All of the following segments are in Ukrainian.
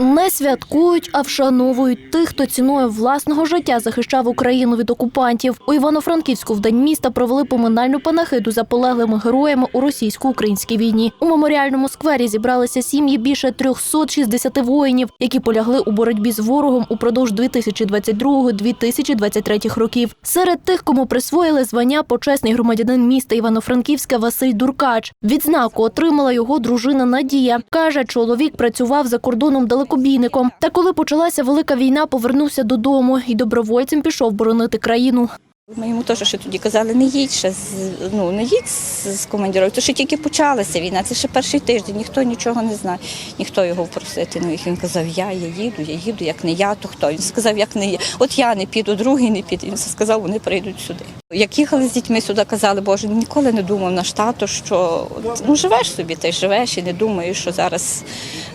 Не святкують, а вшановують тих, хто ціною власного життя захищав Україну від окупантів. У Івано-Франківську в день міста провели поминальну панахиду за полеглими героями у російсько-українській війні. У меморіальному сквері зібралися сім'ї більше 360 воїнів, які полягли у боротьбі з ворогом упродовж 2022-2023 років. Серед тих, кому присвоїли звання почесний громадянин міста Івано-Франківська Василь Дуркач. Відзнаку отримала його дружина Надія. Каже, чоловік працював за кордоном далекобійником. Та коли почалася велика війна, повернувся додому і добровольцем пішов боронити країну. Ми йому теж ще тоді казали, не їдь ще ну не їдь з, командирою. То ще тільки почалася війна. Це ще перший тиждень, ніхто нічого не знає, ніхто його впросити. Ну він казав, я, я їду, я їду, як не я, то хто? Він сказав, як не я. От я не піду, другий не піде. Він сказав, вони прийдуть сюди. Як їхали з дітьми сюди, казали, Боже, ніколи не думав наш тато, що от, ну живеш собі, й живеш і не думаєш, що зараз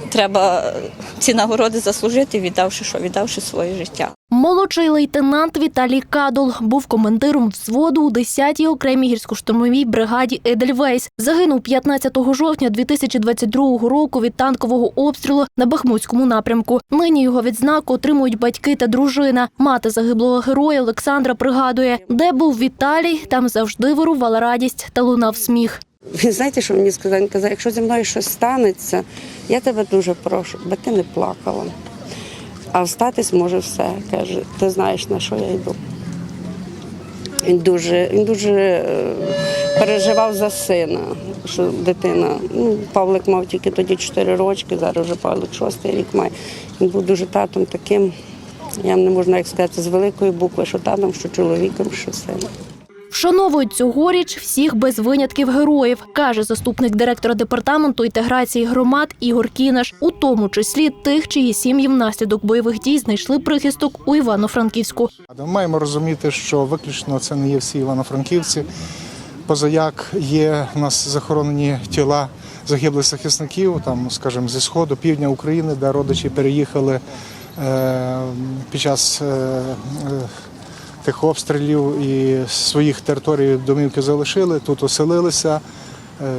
треба ці нагороди заслужити, віддавши що, віддавши своє життя. Молодший лейтенант Віталій Кадул був командиром взводу у 10-й окремій гірсько-штурмовій бригаді Едельвейс. Загинув 15 жовтня 2022 року від танкового обстрілу на Бахмутському напрямку. Нині його відзнаку отримують батьки та дружина. Мати загиблого героя Олександра пригадує, де був Віталій, там завжди вирувала радість та лунав сміх. Він знаєте, що мені сказав? Він казав, якщо зі мною щось станеться, я тебе дуже прошу, би ти не плакала. А встатись може все. Каже, ти знаєш, на що я йду. Він дуже, він дуже е, переживав за сина, що дитина. Ну, Павлик мав тільки тоді 4 рочки, зараз вже Павлик 6 рік має. Він був дуже татом таким, я не можу як сказати, з великої букви, що татом, що чоловіком, що сином. Вшановують цьогоріч всіх без винятків героїв, каже заступник директора департаменту інтеграції громад Ігор Кінаш, у тому числі тих, чиї сім'ї внаслідок бойових дій знайшли прихисток у Івано-Франківську. Ми маємо розуміти, що виключно це не є всі івано-франківці. Позаяк є у нас захоронені тіла загиблих захисників, там, скажімо, зі сходу, півдня України, де родичі переїхали е, під час е, е, тих обстрілів і своїх територій домівки залишили, тут оселилися. Е,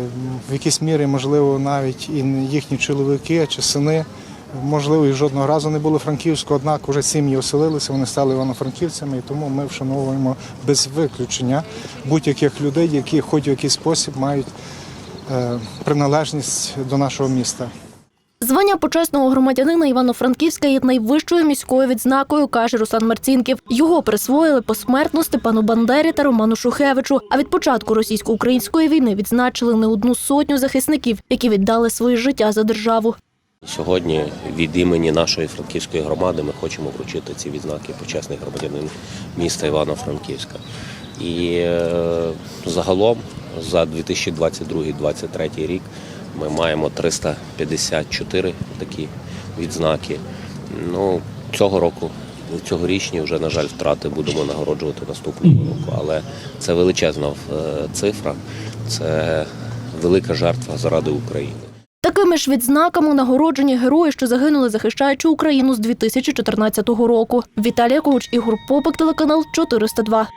В якійсь мірі, можливо, навіть і їхні чоловіки чи сини, можливо, і жодного разу не були франківську, однак вже сім'ї оселилися, вони стали івано-франківцями, і тому ми вшановуємо без виключення будь-яких людей, які хоч в якийсь спосіб мають е, приналежність до нашого міста. Звання почесного громадянина Івано-Франківська є найвищою міською відзнакою, каже Руслан Марцінків. Його присвоїли посмертно Степану Бандері та Роману Шухевичу. А від початку російсько-української війни відзначили не одну сотню захисників, які віддали своє життя за державу. Сьогодні від імені нашої франківської громади ми хочемо вручити ці відзнаки почесний громадянин міста Івано-Франківська. І е, загалом за 2022-2023 рік ми маємо 354 такі відзнаки. Ну, цього року, цьогорічні вже, на жаль, втрати будемо нагороджувати наступного року. Але це величезна е, цифра, це велика жертва заради України. Такими ж відзнаками нагороджені герої, що загинули, захищаючи Україну з 2014 року. Віталія Коуч, Ігор Попик, телеканал 402.